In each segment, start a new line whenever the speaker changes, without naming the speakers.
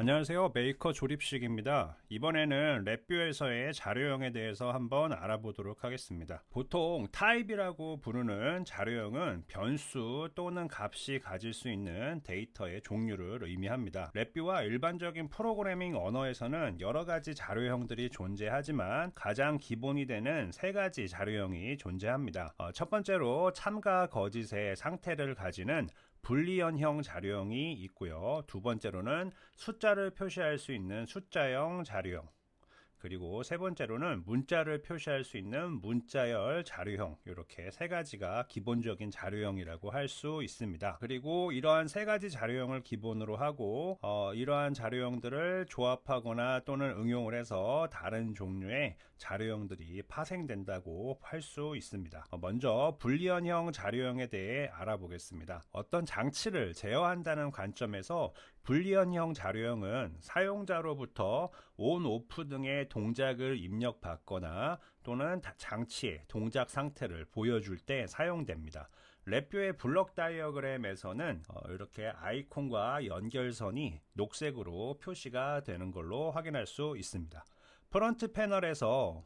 안녕하세요. 메이커 조립식입니다. 이번에는 랩뷰에서의 자료형에 대해서 한번 알아보도록 하겠습니다. 보통 타입이라고 부르는 자료형은 변수 또는 값이 가질 수 있는 데이터의 종류를 의미합니다. 랩뷰와 일반적인 프로그래밍 언어에서는 여러 가지 자료형들이 존재하지만 가장 기본이 되는 세 가지 자료형이 존재합니다. 어, 첫 번째로 참가 거짓의 상태를 가지는 불리언형 자료형이 있고요. 두 번째로는 숫자를 표시할 수 있는 숫자형 자료형 그리고 세 번째로는 문자를 표시할 수 있는 문자열 자료형 이렇게 세 가지가 기본적인 자료형이라고 할 수 있습니다. 그리고 이러한 세 가지 자료형을 기본으로 하고 어, 이러한 자료형들을 조합하거나 또는 응용을 해서 다른 종류의 자료형들이 파생된다고 할 수 있습니다. 어, 먼저 불리언형 자료형에 대해 알아보겠습니다. 어떤 장치를 제어한다는 관점에서 불리언형 자료형은 사용자로부터 온, 오프 등의 동작을 입력받거나 또는 장치의 동작 상태를 보여줄 때 사용됩니다. 랩뷰의 블록 다이어그램에서는 어, 이렇게 아이콘과 연결선이 녹색으로 표시가 되는 걸로 확인할 수 있습니다. 프런트 패널에서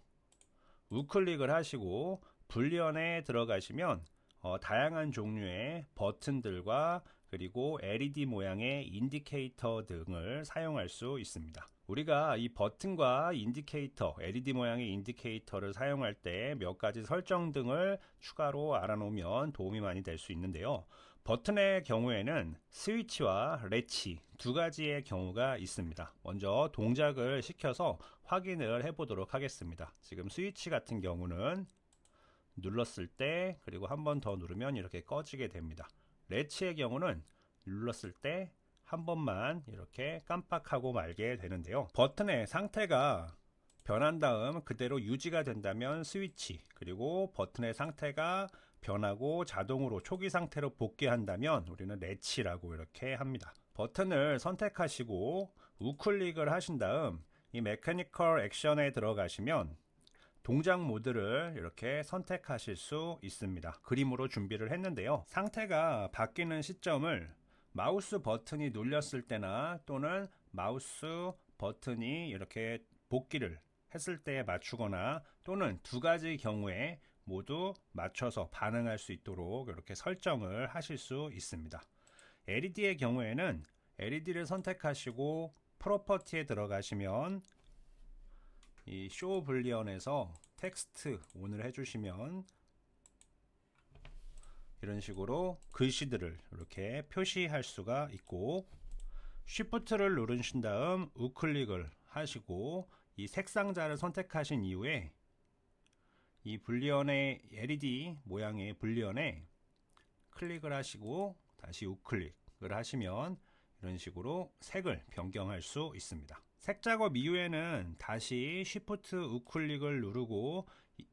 우클릭을 하시고 불리언에 들어가시면 어, 다양한 종류의 버튼들과 그리고 LED 모양의 인디케이터 등을 사용할 수 있습니다. 우리가 이 버튼과 인디케이터, LED 모양의 인디케이터를 사용할 때 몇 가지 설정 등을 추가로 알아놓으면 도움이 많이 될 수 있는데요. 버튼의 경우에는 스위치와 레치 두 가지의 경우가 있습니다. 먼저 동작을 시켜서 확인을 해보도록 하겠습니다. 지금 스위치 같은 경우는 눌렀을 때 그리고 한 번 더 누르면 이렇게 꺼지게 됩니다. 레치의 경우는 눌렀을 때 한 번만 이렇게 깜빡하고 말게 되는데요. 버튼의 상태가 변한 다음 그대로 유지가 된다면 스위치 그리고 버튼의 상태가 변하고 자동으로 초기 상태로 복귀한다면 우리는 레치라고 이렇게 합니다. 버튼을 선택하시고 우클릭을 하신 다음 이 메카니컬 액션에 들어가시면 동작 모드를 이렇게 선택하실 수 있습니다. 그림으로 준비를 했는데요. 상태가 바뀌는 시점을 마우스 버튼이 눌렸을 때나 또는 마우스 버튼이 이렇게 복귀를 했을 때 맞추거나 또는 두 가지 경우에 모두 맞춰서 반응할 수 있도록 이렇게 설정을 하실 수 있습니다. LED의 경우에는 LED를 선택하시고 프로퍼티에 들어가시면 이쇼 블리언에서 텍스트 온을 해주시면 이런 식으로 글씨들을 이렇게 표시할 수가 있고 쉬프트를 누르신 다음 우클릭을 하시고 이 색상자를 선택하신 이후에 이 불리언의 LED 모양의 불리언에 클릭을 하시고 다시 우클릭을 하시면 이런 식으로 색을 변경할 수 있습니다. 색 작업 이후에는 다시 Shift 우클릭을 누르고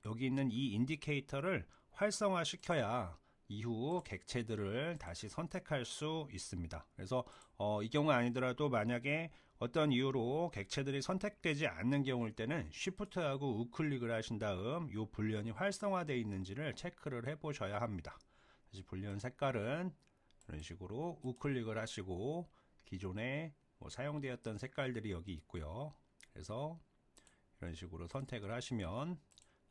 여기 있는 이 인디케이터를 활성화 시켜야 이후 객체들을 다시 선택할 수 있습니다. 그래서 어, 이 경우 아니더라도 만약에 어떤 이유로 객체들이 선택되지 않는 경우일 때는 Shift하고 우클릭을 하신 다음 이 불련이 활성화되어 있는지를 체크를 해 보셔야 합니다. 다시 불련 색깔은 이런 식으로 우클릭을 하시고 기존에 뭐 사용되었던 색깔들이 여기 있고요. 그래서 이런 식으로 선택을 하시면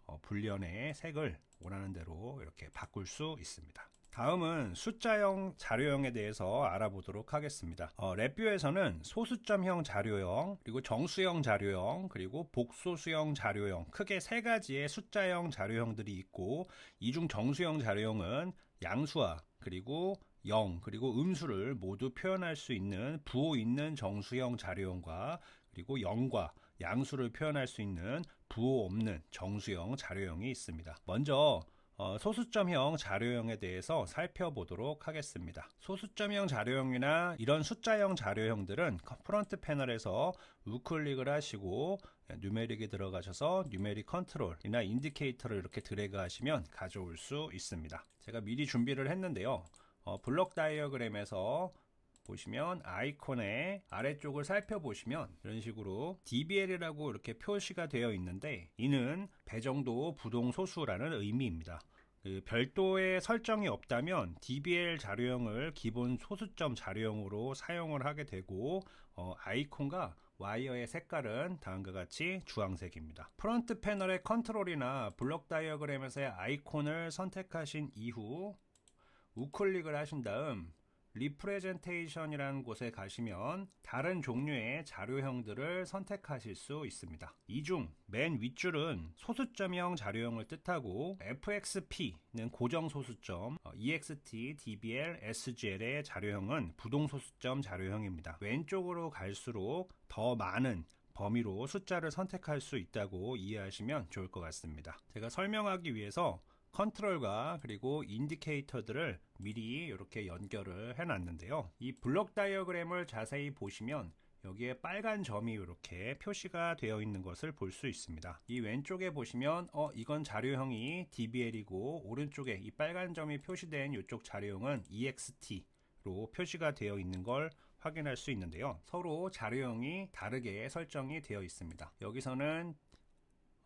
어, 불련의 색을 원하는 대로 이렇게 바꿀 수 있습니다. 다음은 숫자형 자료형에 대해서 알아보도록 하겠습니다. 어, 랩뷰에서는 소수점형 자료형, 그리고 정수형 자료형, 그리고 복소수형 자료형 크게 세 가지의 숫자형 자료형들이 있고 이 중 정수형 자료형은 양수화 그리고 0 그리고 음수를 모두 표현할 수 있는 부호 있는 정수형 자료형과 그리고 0과 양수를 표현할 수 있는 부호 없는 정수형 자료형이 있습니다. 먼저 어, 소수점형 자료형에 대해서 살펴보도록 하겠습니다. 소수점형 자료형이나 이런 숫자형 자료형들은 프런트 패널에서 우클릭을 하시고 뉴메릭에 들어가셔서 뉴메릭 컨트롤이나 인디케이터를 이렇게 드래그 하시면 가져올 수 있습니다. 제가 미리 준비를 했는데요. 어, 블록 다이어그램에서 보시면 아이콘의 아래쪽을 살펴보시면 이런 식으로 DBL이라고 이렇게 표시가 되어 있는데 이는 배정도 부동소수라는 의미입니다. 그 별도의 설정이 없다면 DBL 자료형을 기본 소수점 자료형으로 사용을 하게 되고 어, 아이콘과 와이어의 색깔은 다음과 같이 주황색입니다. 프론트 패널의 컨트롤이나 블록 다이어그램에서의 아이콘을 선택하신 이후 우클릭을 하신 다음 리프레젠테이션이라는 곳에 가시면 다른 종류의 자료형들을 선택하실 수 있습니다. 이 중 맨 윗줄은 소수점형 자료형을 뜻하고 FXP는 고정 소수점, EXT, DBL, SGL의 자료형은 부동 소수점 자료형입니다. 왼쪽으로 갈수록 더 많은 범위로 숫자를 선택할 수 있다고 이해하시면 좋을 것 같습니다. 제가 설명하기 위해서 컨트롤과 그리고 인디케이터들을 미리 이렇게 연결을 해 놨는데요. 이 블록 다이어그램을 자세히 보시면 여기에 빨간 점이 이렇게 표시가 되어 있는 것을 볼 수 있습니다. 이 왼쪽에 보시면 어 이건 자료형이 DBL이고 오른쪽에 이 빨간 점이 표시된 이쪽 자료형은 EXT로 표시가 되어 있는 걸 확인할 수 있는데요. 서로 자료형이 다르게 설정이 되어 있습니다. 여기서는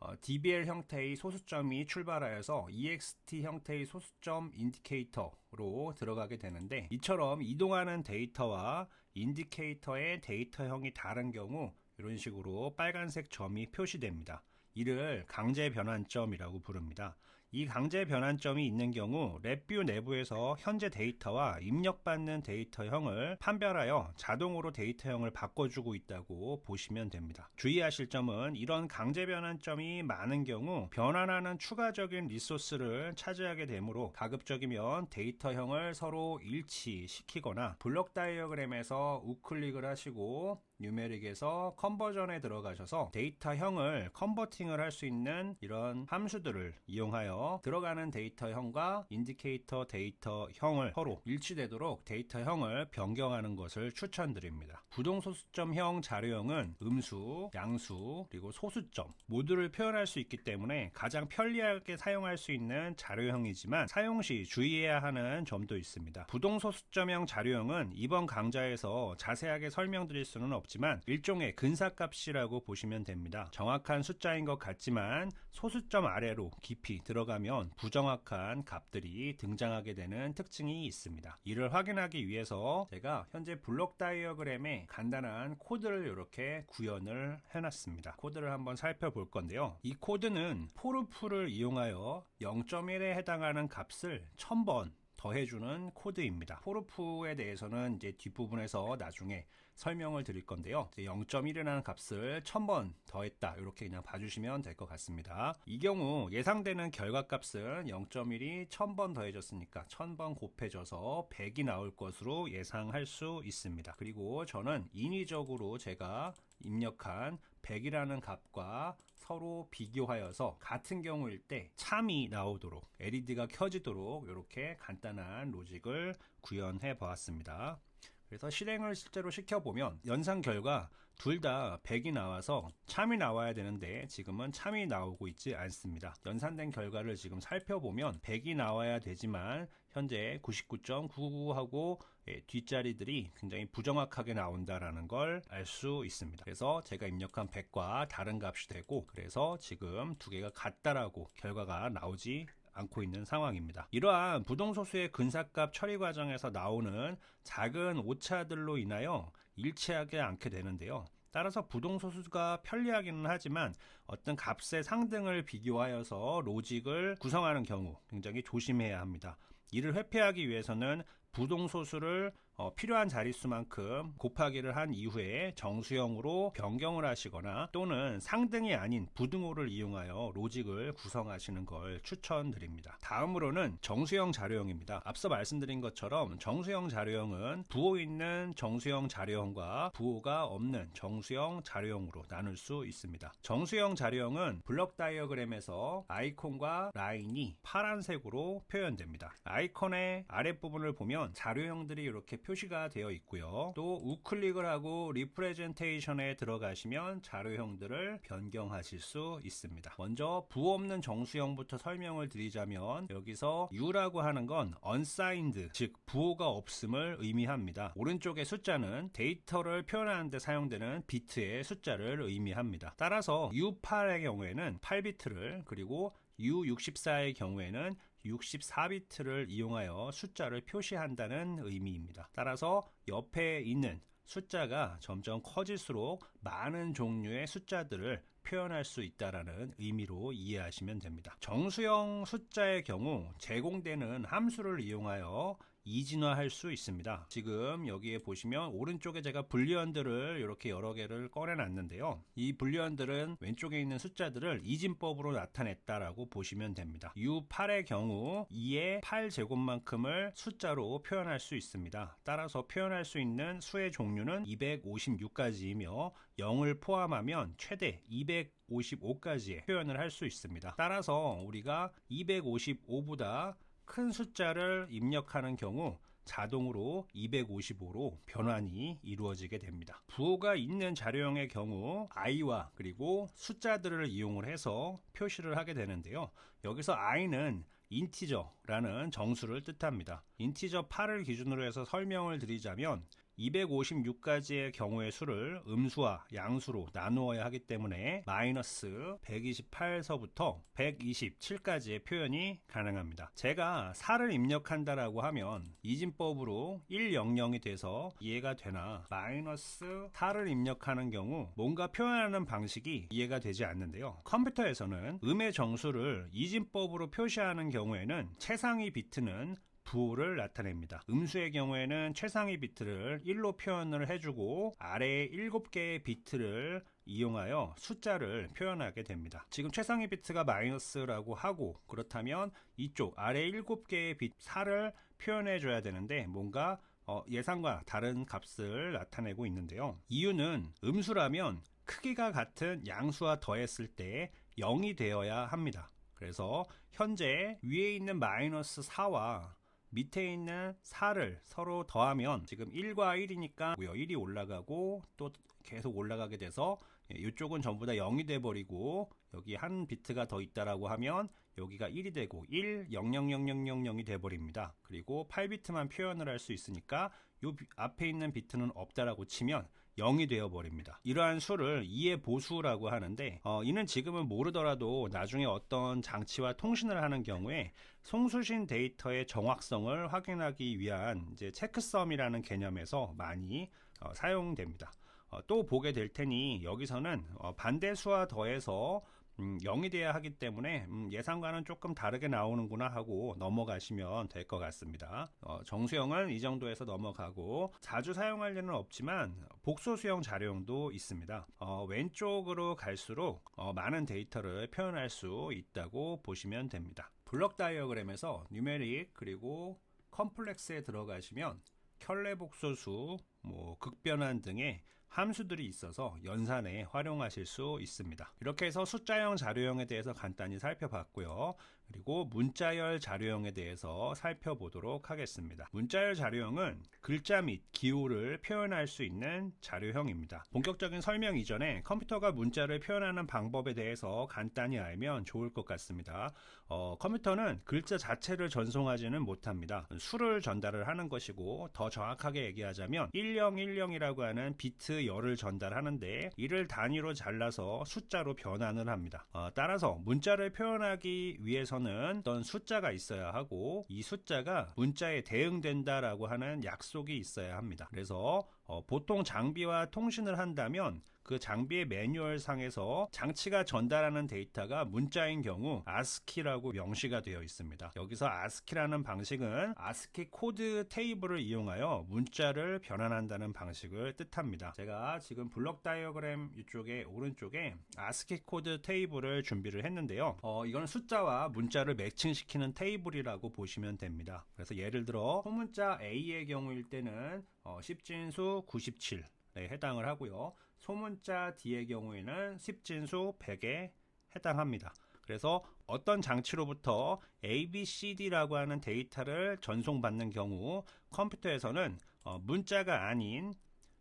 어, DBL 형태의 소수점이 출발하여서 EXT 형태의 소수점 인디케이터로 들어가게 되는데 이처럼 이동하는 데이터와 인디케이터의 데이터형이 다른 경우 이런 식으로 빨간색 점이 표시됩니다. 이를 강제 변환점이라고 부릅니다. 이 강제 변환점이 있는 경우 랩뷰 내부에서 현재 데이터와 입력받는 데이터형을 판별하여 자동으로 데이터형을 바꿔주고 있다고 보시면 됩니다. 주의하실 점은 이런 강제 변환점이 많은 경우 변환하는 추가적인 리소스를 차지하게 되므로 가급적이면 데이터형을 서로 일치시키거나 블록 다이어그램에서 우클릭을 하시고 뉴메릭에서 컨버전에 들어가셔서 데이터형을 컨버팅을 할 수 있는 이런 함수들을 이용하여 들어가는 데이터형과 인디케이터 데이터형을 서로 일치되도록 데이터형을 변경하는 것을 추천드립니다. 부동소수점형 자료형은 음수, 양수, 그리고 소수점 모두를 표현할 수 있기 때문에 가장 편리하게 사용할 수 있는 자료형이지만 사용 시 주의해야 하는 점도 있습니다. 부동소수점형 자료형은 이번 강좌에서 자세하게 설명드릴 수는 없지만 없지만 일종의 근사값이라고 보시면 됩니다. 정확한 숫자인 것 같지만 소수점 아래로 깊이 들어가면 부정확한 값들이 등장하게 되는 특징이 있습니다. 이를 확인하기 위해서 제가 현재 블록 다이어그램에 간단한 코드를 이렇게 구현을 해놨습니다. 코드를 한번 살펴볼 건데요. 이 코드는 포르프를 이용하여 0.1에 해당하는 값을 1000번 더해주는 코드입니다. 포르프에 대해서는 이제 뒷부분에서 나중에 설명을 드릴 건데요. 0.1이라는 값을 1000번 더했다. 이렇게 그냥 봐주시면 될 것 같습니다. 이 경우 예상되는 결과 값은 0.1이 1000번 더해졌으니까 1000번 곱해져서 100이 나올 것으로 예상할 수 있습니다. 그리고 저는 인위적으로 제가 입력한 100이라는 값과 서로 비교하여서 같은 경우일 때 참이 나오도록 LED가 켜지도록 이렇게 간단한 로직을 구현해 보았습니다. 그래서 실행을 실제로 시켜보면 연산 결과 둘 다 100이 나와서 참이 나와야 되는데 지금은 참이 나오고 있지 않습니다. 연산된 결과를 지금 살펴보면 100이 나와야 되지만 현재 99.999하고 예, 뒷자리들이 굉장히 부정확하게 나온다라는 걸 알 수 있습니다. 그래서 제가 입력한 100과 다른 값이 되고 그래서 지금 두 개가 같다라고 결과가 나오지 않고 있는 상황입니다. 이러한 부동소수의 근사값 처리 과정에서 나오는 작은 오차들로 인하여 일치하지 않게 되는데요. 따라서 부동소수가 편리하기는 하지만 어떤 값의 상등을 비교하여서 로직을 구성하는 경우 굉장히 조심해야 합니다. 이를 회피하기 위해서는 부동소수를 어, 필요한 자릿수만큼 곱하기를 한 이후에 정수형으로 변경을 하시거나 또는 상등이 아닌 부등호를 이용하여 로직을 구성하시는 걸 추천드립니다. 다음으로는 정수형 자료형입니다. 앞서 말씀드린 것처럼 정수형 자료형은 부호 있는 정수형 자료형과 부호가 없는 정수형 자료형으로 나눌 수 있습니다. 정수형 자료형은 블럭 다이어그램에서 아이콘과 라인이 파란색으로 표현됩니다. 아이콘의 아랫부분을 보면 자료형들이 이렇게 표시가 되어 있고요. 또 우클릭을 하고 리프레젠테이션에 들어가시면 자료형들을 변경하실 수 있습니다. 먼저 부 없는 정수형부터 설명을 드리자면 여기서 U라고 하는 건 unsigned 즉 부호가 없음을 의미합니다. 오른쪽의 숫자는 데이터를 표현하는 데 사용되는 비트의 숫자를 의미합니다. 따라서 U8의 경우에는 8비트를 그리고 U64의 경우에는 64비트를 이용하여 숫자를 표시한다는 의미입니다. 따라서 옆에 있는 숫자가 점점 커질수록 많은 종류의 숫자들을 표현할 수 있다라는 의미로 이해하시면 됩니다. 정수형 숫자의 경우 제공되는 함수를 이용하여 이진화할 수 있습니다. 지금 여기에 보시면 오른쪽에 제가 불리언들을 이렇게 여러 개를 꺼내 놨는데요. 이 불리언들은 왼쪽에 있는 숫자들을 이진법으로 나타냈다라고 보시면 됩니다. U8의 경우 2의 8제곱만큼을 숫자로 표현할 수 있습니다. 따라서 표현할 수 있는 수의 종류는 256가지이며 0을 포함하면 최대 255까지의 표현을 할 수 있습니다. 따라서 우리가 255보다 큰 숫자를 입력하는 경우 자동으로 255로 변환이 이루어지게 됩니다. 부호가 있는 자료형의 경우 i와 그리고 숫자들을 이용을 해서 표시를 하게 되는데요. 여기서 i는 인티저라는 정수를 뜻합니다. 인티저 8을 기준으로 해서 설명을 드리자면 256가지의 경우의 수를 음수와 양수로 나누어야 하기 때문에 마이너스 128서부터 127까지의 표현이 가능합니다. 제가 4를 입력한다라고 하면 이진법으로 100이 돼서 이해가 되나 마이너스 4를 입력하는 경우 뭔가 표현하는 방식이 이해가 되지 않는데요. 컴퓨터에서는 음의 정수를 이진법으로 표시하는 경우에는 최상위 비트는 부호를 나타냅니다. 음수의 경우에는 최상위 비트를 1로 표현을 해주고 아래의 7개의 비트를 이용하여 숫자를 표현하게 됩니다. 지금 최상위 비트가 마이너스라고 하고 그렇다면 이쪽 아래 7개의 비트 4를 표현해 줘야 되는데 뭔가 어, 예상과 다른 값을 나타내고 있는데요. 이유는 음수라면 크기가 같은 양수와 더했을 때 0이 되어야 합니다. 그래서 현재 위에 있는 마이너스 4와 밑에 있는 4를 서로 더하면 지금 1과 1이니까 1이 올라가고 또 계속 올라가게 돼서 이쪽은 전부 다 0이 돼 버리고 여기 한 비트가 더 있다라고 하면 여기가 1이 되고 1 0 0 0 0 0 0이 돼 버립니다. 그리고 8비트만 표현을 할 수 있으니까 요 앞에 있는 비트는 없다라고 치면 0이 되어 버립니다. 이러한 수를 2의 보수라고 하는데 어, 이는 지금은 모르더라도 나중에 어떤 장치와 통신을 하는 경우에 송수신 데이터의 정확성을 확인하기 위한 이제 체크썸이라는 개념에서 많이 어, 사용됩니다. 어, 또 보게 될 테니 여기서는 어, 반대수와 더해서 음, 0이 돼야 하기 때문에 음, 예상과는 조금 다르게 나오는구나 하고 넘어가시면 될 것 같습니다. 어, 정수형은 이 정도에서 넘어가고 자주 사용할 일은 없지만 복소 수형 자료형도 있습니다. 어, 왼쪽으로 갈수록 어, 많은 데이터를 표현할 수 있다고 보시면 됩니다. 블럭 다이어그램에서 뉴메릭 그리고 컴플렉스에 들어가시면 켤레 복소수, 뭐 극변환 등의 함수들이 있어서 연산에 활용하실 수 있습니다. 이렇게 해서 숫자형 자료형에 대해서 간단히 살펴봤고요. 그리고 문자열 자료형에 대해서 살펴보도록 하겠습니다. 문자열 자료형은 글자 및 기호를 표현할 수 있는 자료형입니다. 본격적인 설명 이전에 컴퓨터가 문자를 표현하는 방법에 대해서 간단히 알면 좋을 것 같습니다. 어, 컴퓨터는 글자 자체를 전송하지는 못합니다. 수를 전달을 하는 것이고 더 정확하게 얘기하자면 1010이라고 하는 비트 열을 전달하는데 이를 단위로 잘라서 숫자로 변환을 합니다. 어, 따라서 문자를 표현하기 위해서는 어떤 숫자가 있어야 하고 이 숫자가 문자에 대응된다라고 하는 약속이 있어야 합니다. 그래서 어, 보통 장비와 통신을 한다면 그 장비의 매뉴얼 상에서 장치가 전달하는 데이터가 문자인 경우 ASCII라고 명시가 되어 있습니다. 여기서 ASCII라는 방식은 ASCII 코드 테이블을 이용하여 문자를 변환한다는 방식을 뜻합니다. 제가 지금 블럭 다이어그램 이쪽에 오른쪽에 ASCII 코드 테이블을 준비를 했는데요. 어, 이건 숫자와 문자를 매칭시키는 테이블이라고 보시면 됩니다. 그래서 예를 들어 소문자 A의 경우일 때는 어, 10진수 97에 해당을 하고요. 소문자 D의 경우에는 10진수 100에 해당합니다. 그래서 어떤 장치로부터 ABCD라고 하는 데이터를 전송받는 경우 컴퓨터에서는 어, 문자가 아닌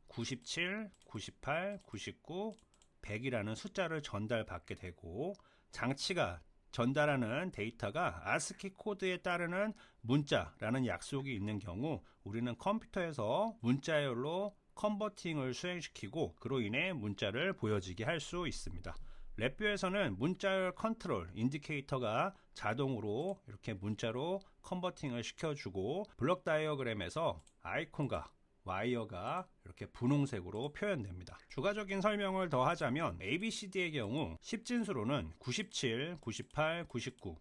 97, 98, 99, 100이라는 숫자를 전달받게 되고 장치가 전달하는 데이터가 아스키 코드에 따르는 문자라는 약속이 있는 경우 우리는 컴퓨터에서 문자열로 컨버팅을 수행시키고 그로 인해 문자를 보여지게 할 수 있습니다. 랩뷰에서는 문자열 컨트롤 인디케이터가 자동으로 이렇게 문자로 컨버팅을 시켜주고 블럭 다이어그램에서 아이콘과 와이어가 이렇게 분홍색으로 표현됩니다. 추가적인 설명을 더 하자면 ABCD의 경우 10진수로는 97, 98, 99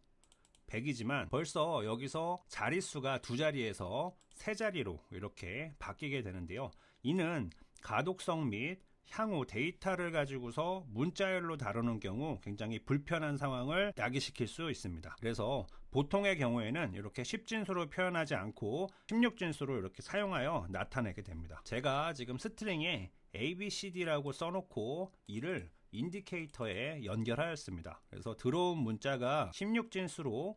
100이지만 벌써 여기서 자릿수가 두 자리에서 세 자리로 이렇게 바뀌게 되는데요. 이는 가독성 및 향후 데이터를 가지고서 문자열로 다루는 경우 굉장히 불편한 상황을 야기시킬 수 있습니다. 그래서 보통의 경우에는 이렇게 10진수로 표현하지 않고 16진수로 이렇게 사용하여 나타내게 됩니다. 제가 지금 스트링에 ABCD라고 써놓고 이를 인디케이터에 연결하였습니다. 그래서 들어온 문자가 16진수로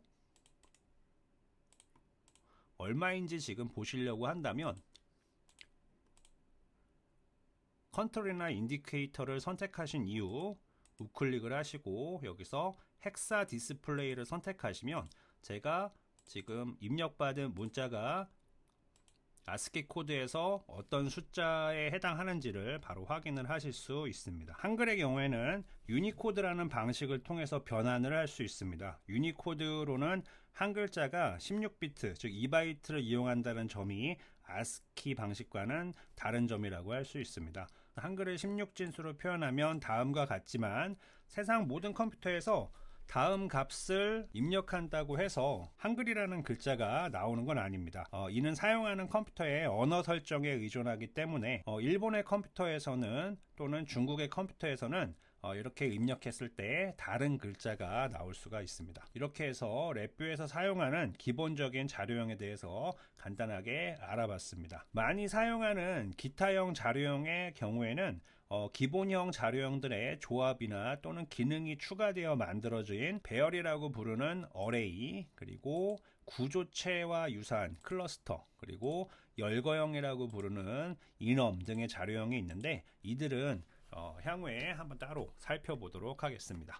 얼마인지 지금 보시려고 한다면 컨트롤이나 인디케이터를 선택하신 이후 우클릭을 하시고 여기서 헥사 디스플레이를 선택하시면 제가 지금 입력받은 문자가 아스키 코드에서 어떤 숫자에 해당하는지를 바로 확인을 하실 수 있습니다. 한글의 경우에는 유니코드라는 방식을 통해서 변환을 할 수 있습니다. 유니코드로는 한 글자가 16비트, 즉 2바이트를 이용한다는 점이 아스키 방식과는 다른 점이라고 할 수 있습니다. 한글을 16진수로 표현하면 다음과 같지만 세상 모든 컴퓨터에서 다음 값을 입력한다고 해서 한글이라는 글자가 나오는 건 아닙니다. 어, 이는 사용하는 컴퓨터의 언어 설정에 의존하기 때문에 어, 일본의 컴퓨터에서는 또는 중국의 컴퓨터에서는 어, 이렇게 입력했을 때 다른 글자가 나올 수가 있습니다. 이렇게 해서 랩뷰에서 사용하는 기본적인 자료형에 대해서 간단하게 알아봤습니다. 많이 사용하는 기타형 자료형의 경우에는 어, 기본형 자료형들의 조합이나 또는 기능이 추가되어 만들어진 배열이라고 부르는 어레이 그리고 구조체와 유사한 클러스터 그리고 열거형이라고 부르는 인엄 등의 자료형이 있는데 이들은 어, 향후에 한번 따로 살펴보도록 하겠습니다.